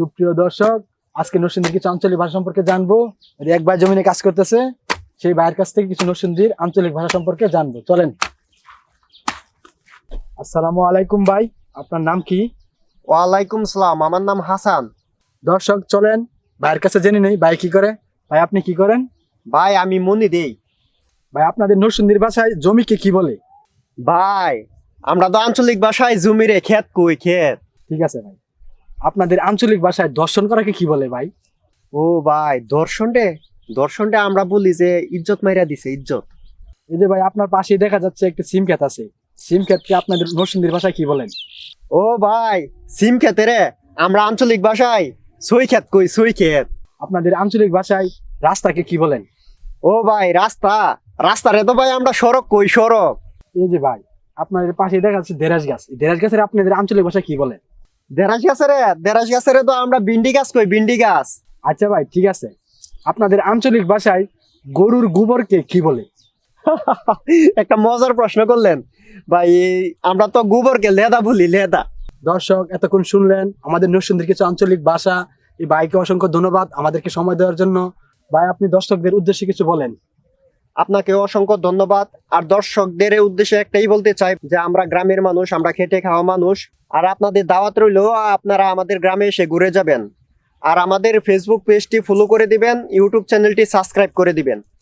সুপ্রিয় দর্শক আজকে নরসিংদীর কিছু আঞ্চলিক ভাষা সম্পর্কে জানব। এক ভাই জমিনে কাজ করতেছে সেই ভাইয়ের কাছ থেকে কিছু নরসিংদীর আঞ্চলিক ভাষা সম্পর্কে জানব। চলেন। আসসালামু আলাইকুম ভাই আপনার নাম কি? ওয়ালাইকুম সালাম আমার নাম হাসান। দর্শক চলেন। ভাইয়ের কাছে জেনে নেই ভাই কি করে? ভাই আপনি কি করেন? ভাই আমি মনি দেই। ভাই আপনাদের নরসিংদীর ভাষায় জমিকে কি বলে? ভাই আমরা তো আঞ্চলিক ভাষায় জমিরে ক্ষেত কই ক্ষেত। ঠিক আছে ভাই। আপনাদের আঞ্চলিক ভাষায় দর্শন করাকে কি বলে ভাই? ও ভাই দর্শনটে দর্শনটে আমরা বলি যে ইজ্জত মাইরা দিছে ইজ্জত। এই যে ভাই আপনার পাশে দেখা যাচ্ছে একটা সিম ক্ষেত আছে। সিম ক্ষেতকে আপনাদের নরসিংদীর ভাষায় কি বলেন? ও ভাই সিম খেতে রে। আমরা আঞ্চলিক ভাষায় সই ক্ষেত কই সই ক্ষেত আপনাদের আঞ্চলিক ভাষায় রাস্তাকে কি বলেন? ও ভাই রাস্তা। রাস্তা রে তো ভাই আমরা সড়ক কই সড়ক। এই যে ভাই আপনাদের পাশে দেখা যাচ্ছে দেরাজ গাছ। দেরাজ গাছের আপনাদের আঞ্চলিক ভাষায় কি বলেন? দেরাজ গাছে রে দেরাজ গাছেরে তো আমরা বিন্ডি গাছ কই বিন্ডি গাছ? আচ্ছা ভাই ঠিক আছে। আপনাদের আঞ্চলিক ভাষায় গরুর গোবরকে কি বলে? একটা মজার প্রশ্ন করলেন। ভাই আমরা তো গোবরকে লেদা বলি লেদা। দর্শক এতক্ষণ শুনলেন আমাদের নরসিংদীর কিছু আঞ্চলিক ভাষা। এই ভাইকে অসংখ্য ধন্যবাদ আমাদেরকে সময় দেওয়ার জন্য। ভাই আপনি দর্শকদের উদ্দেশ্যে কিছু বলেন। আপনাকে অসংখ্য ধন্যবাদ। আর দর্শকদের উদ্দেশ্যে একটাই বলতে চাই যে আমরা গ্রামের মানুষ, আমরা খেটে খাওয়া মানুষ, আর আপনাদের দাওয়াত রইলেও আপনারা আমাদের গ্রামে এসে ঘুরে যাবেন। আর আমাদের ফেসবুক পেজটি ফলো করে দিবেন ইউটিউব চ্যানেলটি সাবস্ক্রাইব করে দিবেন।